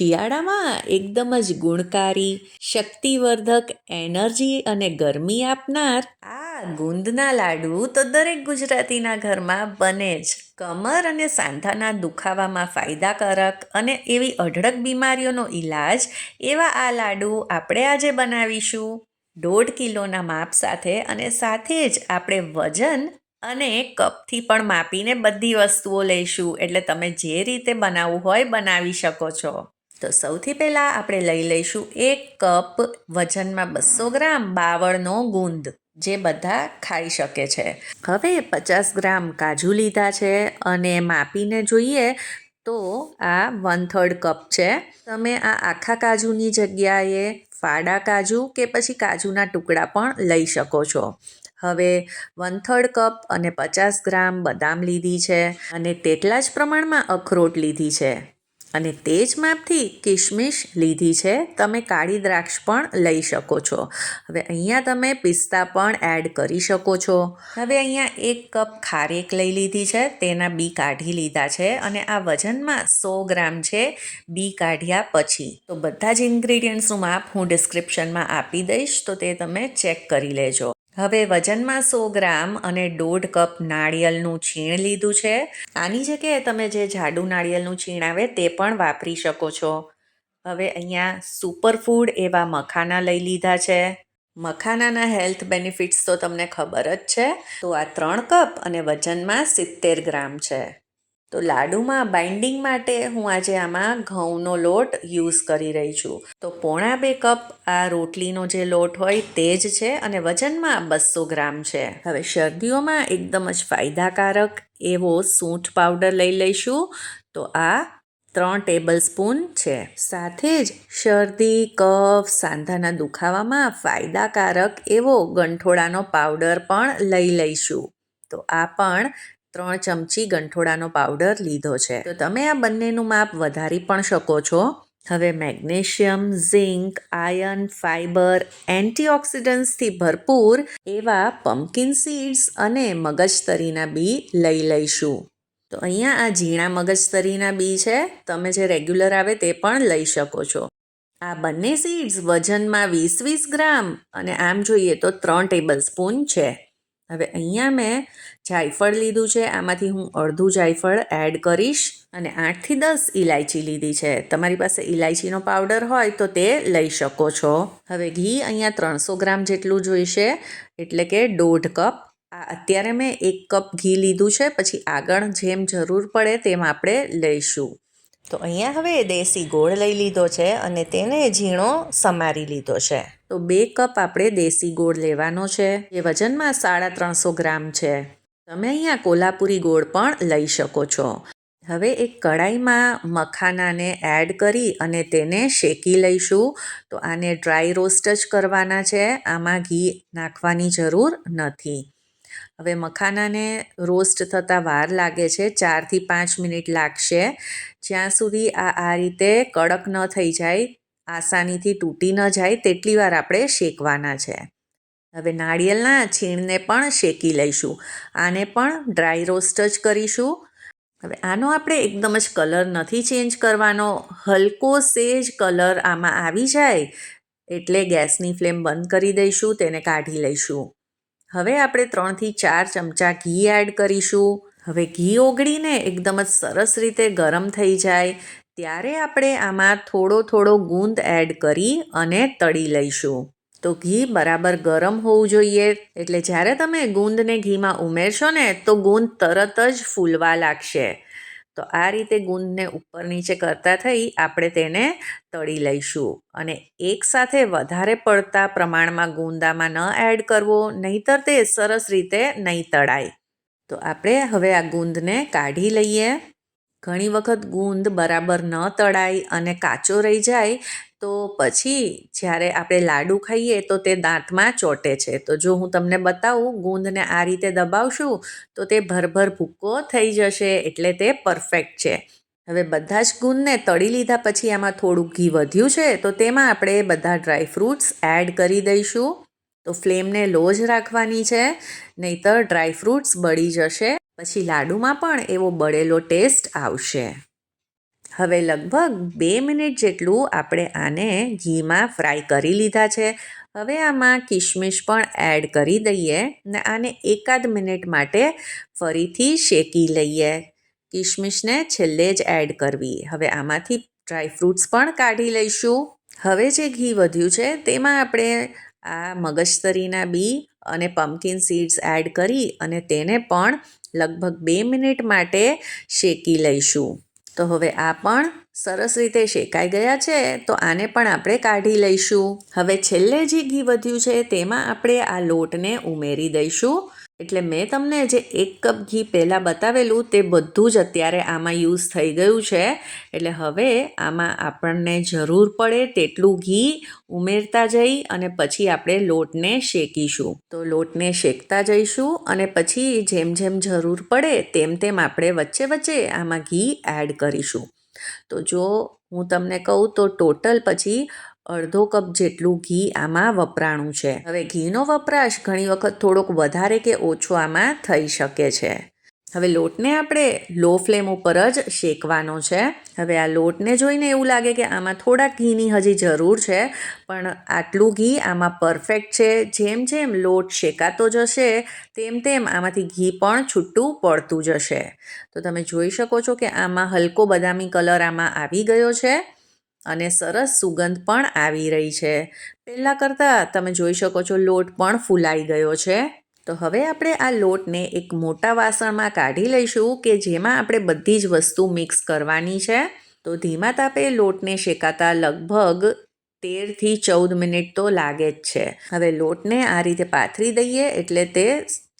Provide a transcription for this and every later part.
શિયાળામાં એકદમ જ ગુણકારી, શક્તિવર્ધક એનર્જી અને ગરમી આપનાર આ ગુંદના લાડુ તો દરેક ગુજરાતીના ઘરમાં બને જ. કમર અને સાંધાના દુખાવામાં ફાયદાકારક અને એવી અઢળક બીમારીઓનો ઈલાજ એવા આ લાડુ આપણે આજે બનાવીશું. દોઢ કિલોના માપ સાથે અને સાથે જ આપણે વજન અને કપથી પણ માપીને બધી વસ્તુઓ લઈશું. એટલે તમે જે રીતે બનાવવું હોય બનાવી શકો છો. તો સૌથી પહેલાં આપણે લઈ લઈશું એક કપ વજનમાં બસો ગ્રામ બાવળનો ગુંદ, જે બધા ખાઈ શકે છે. હવે પચાસ ગ્રામ કાજુ લીધા છે અને માપીને જોઈએ તો આ વન થર્ડ કપ છે. તમે આ આખા કાજુની જગ્યાએ ફાડા કાજુ કે પછી કાજુના ટુકડા પણ લઈ શકો છો. હવે વન થર્ડ કપ અને પચાસ ગ્રામ બદામ લીધી છે અને તેટલા જ પ્રમાણમાં અખરોટ લીધી છે. અને તે જ માપથી કિશમિશ લીધી છે. તમે કાળી દ્રાક્ષ પણ લઈ શકો છો. હવે અહીંયા તમે પિસ્તા પણ એડ કરી શકો છો. હવે અહીંયા એક કપ ખારેક લઈ લીધી છે. તેના બી કાઢી લીધા છે અને આ વજનમાં સો ગ્રામ છે બી કાઢ્યા પછી. તો બધા જ ઇન્ગ્રીડિયન્ટ્સનું માપ હું ડિસ્ક્રિપ્શનમાં આપી દઈશ. તો તે તમે ચેક કરી લેજો. હવે વજનમાં સો ગ્રામ અને દોઢ કપ નાળિયેરનું છીણ લીધું છે. આની જગ્યાએ તમે જે જાડું નાળિયેરનું છીણ આવે તે પણ વાપરી શકો છો. હવે અહીંયા સુપરફૂડ એવા મખાના લઈ લીધા છે. મખાનાના હેલ્થ બેનિફિટ્સ તો તમને ખબર જ છે. તો આ ત્રણ કપ અને વજનમાં સિત્તેર ગ્રામ છે. તો લાડુમાં બાઇન્ડિંગ માટે હું આજે આમાં ઘઉંનો લોટ યુઝ કરી રહી છું. તો પોણા બે કપ આ રોટલીનો જે લોટ હોય તે જ છે અને વજનમાં બસો ગ્રામ છે. હવે શરદીઓમાં એકદમ જ ફાયદાકારક એવો સૂંઠ પાવડર લઈ લઈશું. તો આ ત્રણ ટેબલ સ્પૂન છે. સાથે જ શરદી, કફ, સાંધાના દુખાવામાં ફાયદાકારક એવો ગંઠોડાનો પાવડર પણ લઈ લઈશું. તો આ પણ ત્રણ ચમચી ગંઠોડાનો પાવડર લીધો છે. તો તમે આ બંનેનું માપ વધારી પણ શકો છો. હવે મેગ્નેશિયમ, ઝિંક આયર્ન ફાઇબર, એન્ટીઓક્સિડન્ટ્સથી ભરપૂર એવા પમ્પકિન સીડ્સ અને મગજતરીના બી લઈ લઈશું. તો અહીંયા આ ઝીણા મગજતરીના બી છે. તમે જે રેગ્યુલર આવે તે પણ લઈ શકો છો. આ બંને સીડ્સ વજનમાં વીસ વીસ ગ્રામ અને આમ જોઈએ તો ત્રણ ટેબલ સ્પૂન છે. હવે અહીંયા મેં જાયફળ લીધું છે, આમાંથી હું અડધું જાયફળ એડ કરીશ અને આઠથી દસ ઇલાયચી લીધી છે. તમારી પાસે ઇલાયચીનો પાવડર હોય તો તે લઈ શકો છો. હવે ઘી અહીંયા ત્રણસો ગ્રામ જેટલું જોઈશે, એટલે કે દોઢ કપ. આ અત્યારે મેં એક કપ ઘી લીધું છે, પછી આગળ જેમ જરૂર પડે તેમ આપણે લઈશું. તો અહીંયા હવે દેશી ગોળ લઈ લીધો છે અને તેને ઝીણો સમારી લીધો છે. તો બે કપ આપણે દેશી ગોળ લેવાનો છે. જે વજનમાં સાડા ત્રણસો ગ્રામ છે. તમે અહીંયા કોલ્હાપુરી ગોળ પણ લઈ શકો છો. હવે એક કડાઈમાં મખાનાને એડ કરી અને તેને શેકી લઈશું. તો આને ડ્રાય રોસ્ટ જ કરવાના છે. આમાં ઘી નાખવાની જરૂર નથી. હવે મખાનાને રોસ્ટ થતાં વાર લાગે છે. ચારથી પાંચ મિનિટ લાગશે. જ્યાં સુધી આ આ રીતે કડક ન થઈ જાય આસાનીથી તૂટી ન જાય તેટલી વાર આપણે શેકવાના છે. હવે નાળિયેરના છીણને પણ શેકી લઈશું. આને પણ ડ્રાય રોસ્ટ જ કરીશું. હવે આનો આપણે એકદમ જ કલર નથી ચેન્જ કરવાનો. હલકો સેજ કલર આમાં આવી જાય એટલે ગેસની ફ્લેમ બંધ કરી દઈશું, તેને કાઢી લઈશું. હવે આપણે ત્રણથી ચાર ચમચા ઘી એડ કરીશું. હવે ઘી ઓગળીને એકદમ જ સરસ રીતે ગરમ થઈ જાય. ત્યારે આપણે આમાં થોડો થોડો ગુંદ એડ કરી અને તળી લઈશું. તો ઘી બરાબર ગરમ હોવું જોઈએ. એટલે જ્યારે તમે ગુંદને ઘીમાં ઉમેરશો ને, તો ગુંદ તરત જ ફૂલવા લાગશે. તો આ રીતે ગુંદને ઉપર નીચે કરતા થઈ આપણે તેને તળી લઈશું. અને એકસાથે વધારે પડતા પ્રમાણમાં ગુંદામાં ન એડ કરવો, નહીતર તે સરસ રીતે નહીં તળાય. તો આપણે હવે આ ગુંદને કાઢી લઈએ. ઘણી વખત ગુંદ બરાબર ન તળાય અને કાચો રહી જાય, તો પછી જ્યારે આપણે લાડુ ખાઈએ તો તે દાંતમાં ચોટે છે. તો જો હું તમને બતાવું, ગુંદને આ રીતે દબાવશું, તો તે ભરભર ભૂક્કો થઈ જશે એટલે તે પરફેક્ટ છે. હવે બધા જ ગુંદને તળી લીધા પછી આમાં થોડુંક ઘી વધ્યું છે, તો તેમાં આપણે બધા ડ્રાય ફ્રૂટ્સ એડ કરી દઈશું. તો ફ્લેમને લો જ રાખવાની છે, નહીતર ડ્રાય ફ્રૂટ્સ બળી જશે. પછી લાડુમાં પણ એવો બળેલો ટેસ્ટ આવશે. હવે લગભગ બે મિનિટ જેટલું આપણે આને ઘીમાં ફ્રાય કરી લીધા છે. હવે આમાં કિશમિશ પણ એડ કરી દઈએ ને આને એકાદ મિનિટ માટે ફરીથી શેકી લઈએ. કિશમિશને છેલ્લે જ એડ કરવી. હવે આમાંથી ડ્રાયફ્રૂટ્સ પણ કાઢી લઈશું. હવે જે ઘી વધ્યું છે તેમાં આપણે આ મગજતરીના બી અને પમ્પકિન સીડ્સ એડ કરી અને તેને પણ લગભગ બે મિનિટ માટે શેકી લઈશું. તો હવે આ પણ સરસ રીતે શેકાઈ ગયા છે, તો આને પણ આપણે કાઢી લઈશું. હવે છેલ્લે જે ઘી વધ્યું છે, તેમાં આપણે આ લોટને ઉમેરી દઈશું. એટલે મેં તમને જે એક કપ ઘી પહેલાં બતાવેલું તે બધું જ અત્યારે આમાં યુઝ થઈ ગયું છે. એટલે હવે આમાં આપણને જરૂર પડે તેટલું ઘી ઉમેરતા જઈ અને પછી આપણે લોટને શેકીશું. તો લોટને શેકતા જઈશું અને પછી જેમ જેમ જરૂર પડે તેમ તેમ આપણે વચ્ચે વચ્ચે આમાં ઘી એડ કરીશું. તો જો હું તમને કહું તો ટોટલ પછી અડધો કપ જેટલું ઘી આમાં વપરાણું છે. હવે ઘીનો વપરાશ ઘણી વખત થોડોક વધારે કે ઓછો આમાં થઈ શકે છે. હવે લોટને આપણે લો ફ્લેમ ઉપર જ શેકવાનો છે. હવે આ લોટને જોઈને એવું લાગે કે આમાં થોડા ઘીની હજી જરૂર છે, પણ આટલું ઘી આમાં પરફેક્ટ છે. જેમ જેમ લોટ શેકાતો જશે, તેમ તેમ આમાંથી ઘી પણ છૂટું પડતું જશે. તો તમે જોઈ શકો છો કે આમાં હલકો બદામી કલર આમાં આવી ગયો છે. અને સરસ સુગંધ પણ આવી રહી છે. પહેલાં કરતાં તમે જોઈ શકો છો લોટ પણ ફૂલાઈ ગયો છે. તો હવે આપણે આ લોટને એક મોટા વાસણમાં કાઢી લઈશું કે જેમાં આપણે બધી જ વસ્તુ મિક્સ કરવાની છે. તો ધીમા તાપે લોટને શેકાતા લગભગ તેરથી ચૌદ મિનિટ તો લાગે જ છે. હવે લોટને આ રીતે પાથરી દઈએ એટલે તે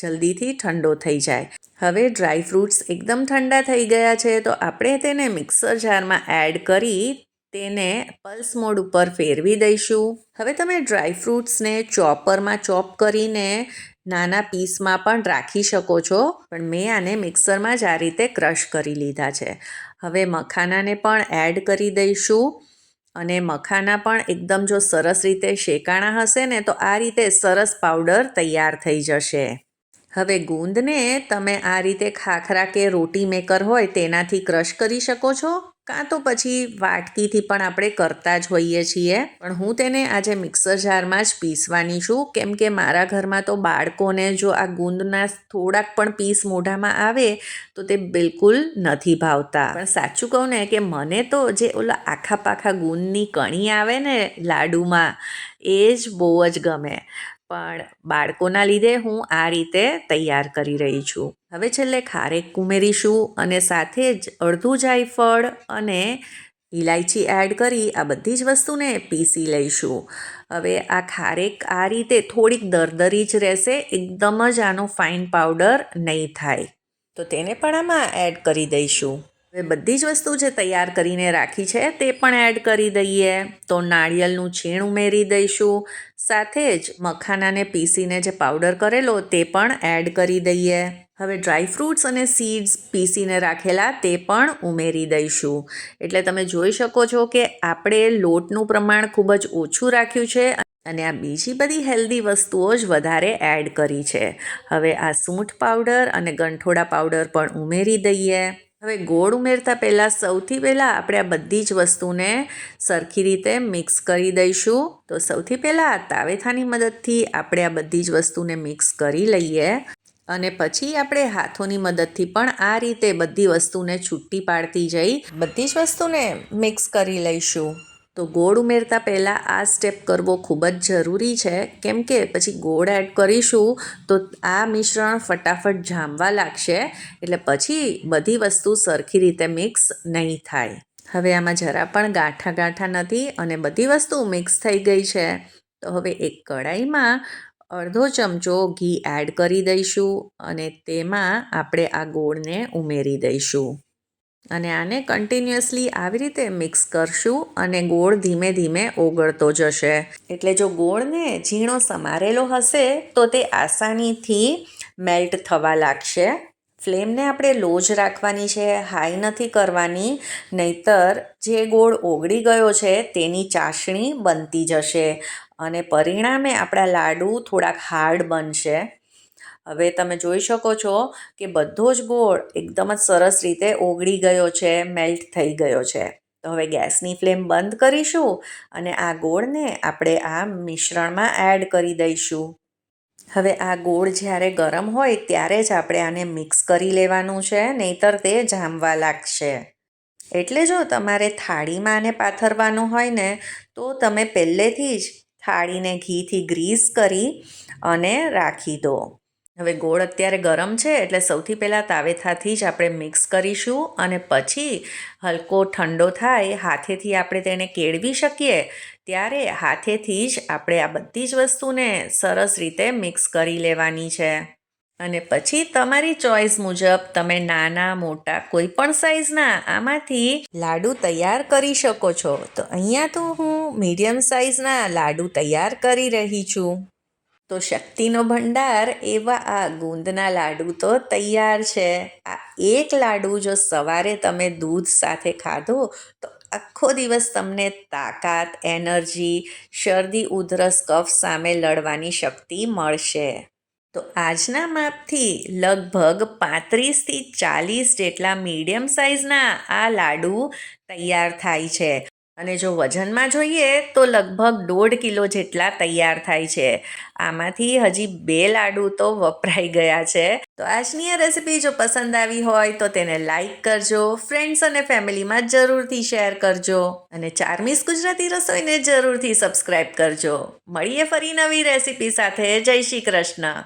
જલ્દીથી ઠંડો થઈ જાય. હવે ડ્રાય ફ્રૂટ્સ એકદમ ઠંડા થઈ ગયા છે તો આપણે તેને મિક્સર જારમાં એડ કરી તેને પલ્સ મોડ ઉપર ફેરવી દઈશું. હવે તમે ડ્રાય ફ્રૂટ્સને ચોપરમાં ચોપ કરીને નાના પીસમાં પણ રાખી શકો છો. પણ મેં આને મિક્સરમાં જ આ રીતે ક્રશ કરી લીધા છે. હવે મખાનાને પણ એડ કરી દઈશું. અને મખાના પણ એકદમ જો સરસ રીતે શેકાણા હશે ને તો આ રીતે સરસ પાવડર તૈયાર થઈ જશે. હવે ગુંદને તમે આ રીતે ખાખરા કે રોટી મેકર હોય તેનાથી ક્રશ કરી શકો છો. કાં તો પછી વાટકીથી પણ આપણે કરતા જ હોઈએ છીએ. પણ હું તેને આજે મિક્સર જારમાં જ પીસવાની છું. કેમ કે મારા ઘરમાં તો બાળકોને જો આ ગુંદના થોડાક પણ પીસ મોઢામાં આવે, તો તે બિલકુલ નથી ભાવતા. પણ સાચું કહું ને કે મને તો જે ઓલા આખા પાખા ગુંદની કણી આવે ને લાડુમાં, એ જ બહુ જ ગમે. પણ બાળકોના લીધે હું આ રીતે તૈયાર કરી રહી છું. હવે છેલ્લે ખારેક ઉમેરીશું અને સાથે જ અડધું જાયફળ અને ઇલાયચી એડ કરી આ બધી જ વસ્તુને પીસી લઈશું. હવે આ ખારેક આ રીતે થોડીક દરદરી જ રહેશે, એકદમ જ આનો ફાઇન પાવડર નહીં થાય. તો તેને પણ આમાં એડ કરી દઈશું. હવે બધી જ વસ્તુ જે તૈયાર કરીને રાખી છે તે પણ એડ કરી દઈએ. તો નાળિયેરનું છીણ ઉમેરી દઈશું. સાથે જ મખાનાને પીસીને જે પાવડર કરેલો તે પણ એડ કરી દઈએ. હવે ડ્રાય ફ્રૂટ્સ અને સીડ્સ પીસીને રાખેલા તે પણ ઉમેરી દઈશું. એટલે તમે જોઈ શકો છો કે આપણે લોટનું પ્રમાણ ખૂબ જ ઓછું રાખ્યું છે અને આ બીજી બધી હેલ્ધી વસ્તુઓ જ વધારે એડ કરી છે. હવે આ સૂંઠ પાવડર અને ગંઠોડા પાવડર પણ ઉમેરી દઈએ. હવે ગોળ ઉમેરતા પહેલાં સૌથી પહેલાં આપણે આ બધી જ વસ્તુને સરખી રીતે મિક્સ કરી દઈશું. તો સૌથી પહેલાં તાવેથાની મદદથી આપણે આ બધી જ વસ્તુને મિક્સ કરી લઈએ અને પછી આપણે હાથોની મદદથી પણ આ રીતે બધી વસ્તુને છૂટી પાડતી જઈ બધી જ વસ્તુને મિક્સ કરી લઈશું. તો ગોળ ઉમેરતા પહેલાં આ સ્ટેપ કરવો ખૂબ જ જરૂરી છે. કેમ કે પછી ગોળ એડ કરીશું તો આ મિશ્રણ ફટાફટ જામવા લાગશે. એટલે પછી બધી વસ્તુ સરખી રીતે મિક્સ નહીં થાય. હવે આમાં જરા પણ ગાંઠા ગાંઠા નથી અને બધી વસ્તુ મિક્સ થઈ ગઈ છે. તો હવે એક કઢાઈમાં અડધો ચમચો ઘી એડ કરી દઈશું અને તેમાં આપણે આ ગોળને ઉમેરી દઈશું. અને આને કન્ટિન્યુઅસલી આવી રીતે મિક્સ કરશું અને ગોળ ધીમે ધીમે ઓગળતો જશે. એટલે જો ગોળને ઝીણો સમારેલો હશે, તો તે આસાનીથી મેલ્ટ થવા લાગશે. ફ્લેમને આપણે લો જ રાખવાની છે હાઈ નથી કરવાની, નહીતર જે ગોળ ઓગળી ગયો છે, તેની ચાસણી બનતી જશે. અને પરિણામે આપણા લાડુ થોડાક હાર્ડ બનશે. હવે તમે જોઈ શકો છો કે બધો જ ગોળ એકદમ જ સરસ રીતે ઓગળી ગયો છે મેલ્ટ થઈ ગયો છે. તો હવે ગેસની ફ્લેમ બંધ કરીશું અને આ ગોળને આપણે આ મિશ્રણમાં એડ કરી દઈશું. હવે આ ગોળ જ્યારે ગરમ હોય ત્યારે જ આપણે આને મિક્સ કરી લેવાનું છે, નહીતર તે જામવા લાગશે. એટલે જો તમારે થાળીમાં આને પાથરવાનું હોય ને, તો તમે પહેલેથી જ થાળીને ઘીથી ગ્રીસ કરી અને રાખી દો. હવે ગોળ અત્યારે ગરમ છે, એટલે સૌથી પહેલાં તાવેથાથી જ આપણે મિક્સ કરીશું અને પછી હલકો ઠંડો થાય, હાથેથી આપણે તેને કેળવી શકીએ, ત્યારે હાથેથી જ આપણે આ બધી જ વસ્તુને સરસ રીતે મિક્સ કરી લેવાની છે. અને પછી તમારી ચોઈસ મુજબ તમે નાના, મોટા, કોઈ પણ સાઈઝના આમાંથી લાડુ તૈયાર કરી શકો છો. તો અહીંયા તો હું મીડિયમ સાઈઝના લાડુ તૈયાર કરી રહી છું. તો શક્તિનો ભંડાર એવા આ ગુંદના લાડુ તો તૈયાર છે. આ એક લાડુ જો સવારે તમે દૂધ સાથે ખાધો તો આખો દિવસ તમને તાકાત, એનર્જી, શરદી, ઉધરસ, કફ સામે લડવાની શક્તિ મળશે. તો આજના માપથી લગભગ પાંત્રીસથી ચાલીસ જેટલા મીડિયમ સાઇઝના આ લાડુ તૈયાર થાય છે. અને જો વજનમાં જોઈએ તો લગભગ દોઢ કિલો જેટલા તૈયાર થાય છે. આમાંથી હજી બે લાડુ તો વપરાઈ ગયા છે. તો આજની આ રેસિપી જો પસંદ આવી હોય તો તેને લાઈક કરજો, ફ્રેન્ડ્સ અને ફેમિલીમાં જરૂરથી શેર કરજો અને ચારમીસ ગુજરાતી રસોઈને જરૂરથી સબસ્ક્રાઈબ કરજો. મળીએ ફરી નવી રેસિપી સાથે. જય શ્રી કૃષ્ણ.